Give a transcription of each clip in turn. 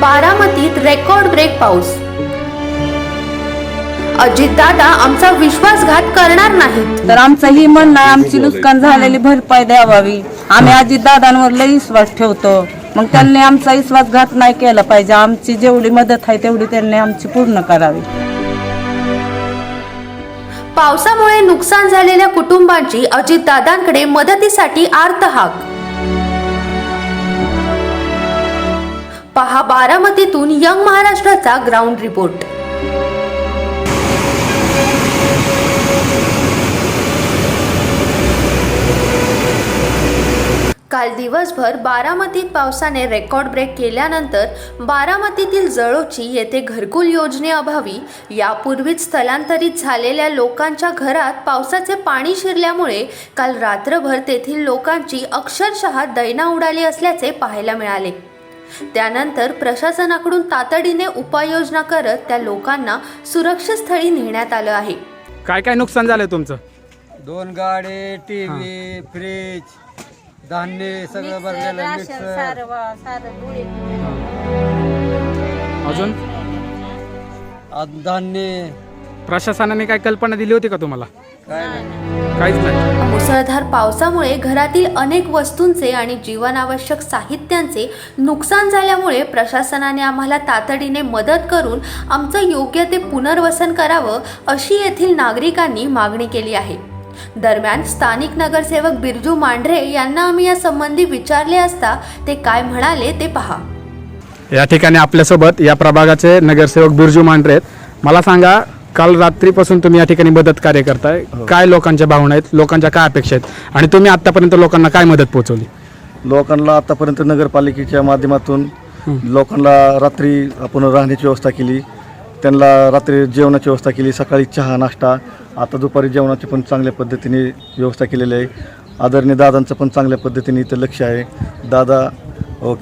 बारामतीत record break पाऊस. अजितदादा आमचा विश्वासघात करणार नाहीत. तर आमचं ही म्हणणं आहे, आमची नुकसान झालेली भरपाई द्यावावी. आम्ही अजित दादांवर लई विश्वास ठेवतो. मग त्यांनी आमचा विश्वासघात नाही केला पाहिजे. आमची जेवढी मदत आहे तेवढी त्यांनी आमची पूर्ण करावी. पावसामुळे नुकसान झालेल्या कुटुंबांची अजितदादांकडे मदतीसाठी आर्त पहा बारामतीतून यंग महाराष्ट्राचा ग्राउंड रिपोर्ट काल दिवसभर बारामतीत पावसाने रेकॉर्ड ब्रेक केल्यानंतर बारामतीतील जळोची येथे घरकुल योजनेअभावी यापूर्वीच स्थलांतरित झालेल्या लोकांच्या घरात पावसाचे पाणी शिरल्यामुळे काल रात्रभर तेथील लोकांची अक्षरशः दैना उडाली असल्याचे पाहायला मिळाले. त्यानंतर प्रशासनाकडून तातडीने उपाययोजना करत त्या लोकांना सुरक्षित स्थळी नेण्यात आलं आहे. काय काय नुकसान झालं तुमचं? दोन गाडी टीव्ही फ्रीज धान्य सगळं भरलेलं मिक्सर अजून धान्य प्रशासनाने काय कल्पना दिली होती का तुम्हाला? काय नाही. काहीच नाही. मुसळधार पावसामुळे घरातील अनेक वस्तूंचे आणि जीवनावश्यक साहित्यांचे नुकसान झाल्यामुळे प्रशासनाने आम्हाला तातडीने मदत करून आमचं योग्य ते पुनर्वसन करावं अशी येथील नागरिकांनी मागणी केली आहे. दरम्यान स्थानिक नगरसेवक बिरजू मांढरे यांना आम्ही या संबंधी विचारले असता ते काय म्हणाले ते पहा. या ठिकाणी आपल्यासोबत या प्रभागाचे नगरसेवक बिरजू मांढरे आहेत. मला सांगा काल रात्रीपासून तुम्ही या ठिकाणी मदत कार्य करताय. काय लोकांच्या भावना आहेत? लोकांच्या काय अपेक्षा आहेत? आणि तुम्ही आतापर्यंत लोकांना काय मदत पोहोचवली? लोकांना आतापर्यंत नगरपालिकेच्या माध्यमातून लोकांना रात्री आपण राहण्याची व्यवस्था केली. त्यांना रात्री जेवणाची व्यवस्था केली. सकाळी चहा नाश्ता. आता दुपारी जेवणाची पण चांगल्या पद्धतीने व्यवस्था केलेली आहे. आदरणीय दादांचं पण चांगल्या पद्धतीने इथं लक्ष आहे. दादा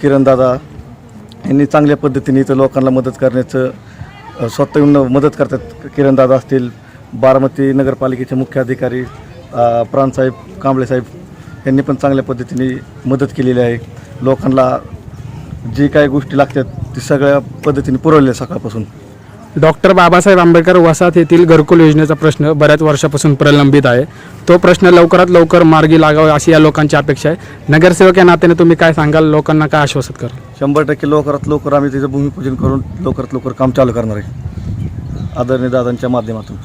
किरण दादा यांनी चांगल्या पद्धतीने इथं लोकांना मदत करण्याचं स्वतः येऊन मदत करतात. किरणदादा असतील बारामती नगरपालिकेचे मुख्य अधिकारी प्राणसाहेब कांबळेसाहेब यांनी पण चांगल्या पद्धतीने मदत केलेली आहे. लोकांना जी काही गोष्टी लागतात ती सगळ्या पद्धतीने पुरवल्या सकाळपासून. डॉक्टर बाबासाहेब आंबेडकर वसाहत येथील घरकुल योजनेचा प्रश्न बऱ्याच वर्षापासून प्रलंबित आहे. तो प्रश्न लवकरात लवकर मार्गी लागावा अशी या लोकांची अपेक्षा आहे. नगरसेवक या नात्याने तुम्ही काय सांगाल? लोकांना काय आश्वासित कराल? शंभर टक्के लवकरात लवकर आम्ही तिचं भूमिपूजन करून लवकरात लवकर काम चालू करणार आहे. आदरणीय दादांच्या माध्यमातून.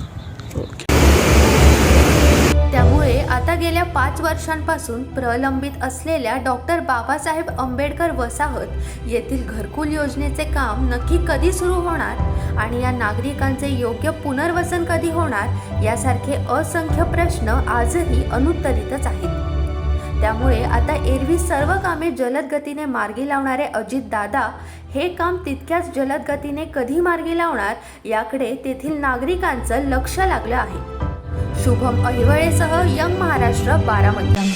गेल्या पाच वर्षांपासून प्रलंबित असलेल्या डॉक्टर बाबासाहेब आंबेडकर वसाहत येथील घरकुल योजनेचे काम नक्की कधी सुरू होणार आणि या नागरिकांचे योग्य पुनर्वसन कधी होणार यासारखे असंख्य प्रश्न आजही अनुत्तरितच आहेत. त्यामुळे आता एरवी सर्व कामे जलद गतीने मार्गी लावणारे अजित दादा हे काम तितक्याच जलद गतीने कधी मार्गी लावणार याकडे तेथील नागरिकांचं लक्ष लागलं आहे. शुभम अहिवळेसह यंग महाराष्ट्र बारामती.